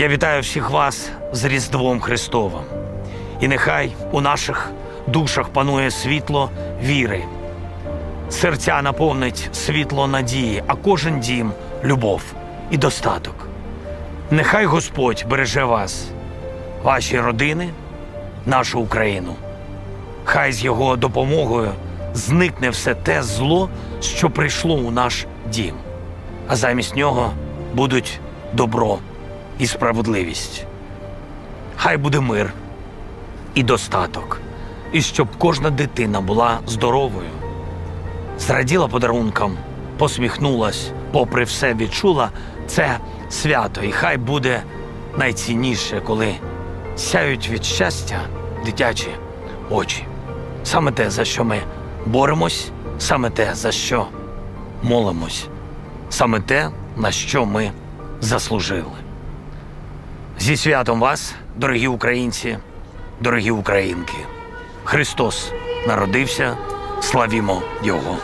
Я вітаю всіх вас з Різдвом Христовим. І нехай у наших душах панує світло віри. Серця наповнить світло надії, а кожен дім любов і достаток. Нехай Господь береже вас, ваші родини, нашу Україну. Хай з його допомогою зникне все те зло, що прийшло у наш дім, а замість нього будуть добро і справедливість. Хай буде мир і достаток, і щоб кожна дитина була здоровою, зраділа подарункам, посміхнулась, попри все відчула це свято, і хай буде найцінніше, коли сяють від щастя дитячі очі. Саме те, за що ми боремось, саме те, за що молимось, саме те, на що ми заслужили. Зі святом вас, дорогі українці, дорогі українки. Христос народився, славімо Його.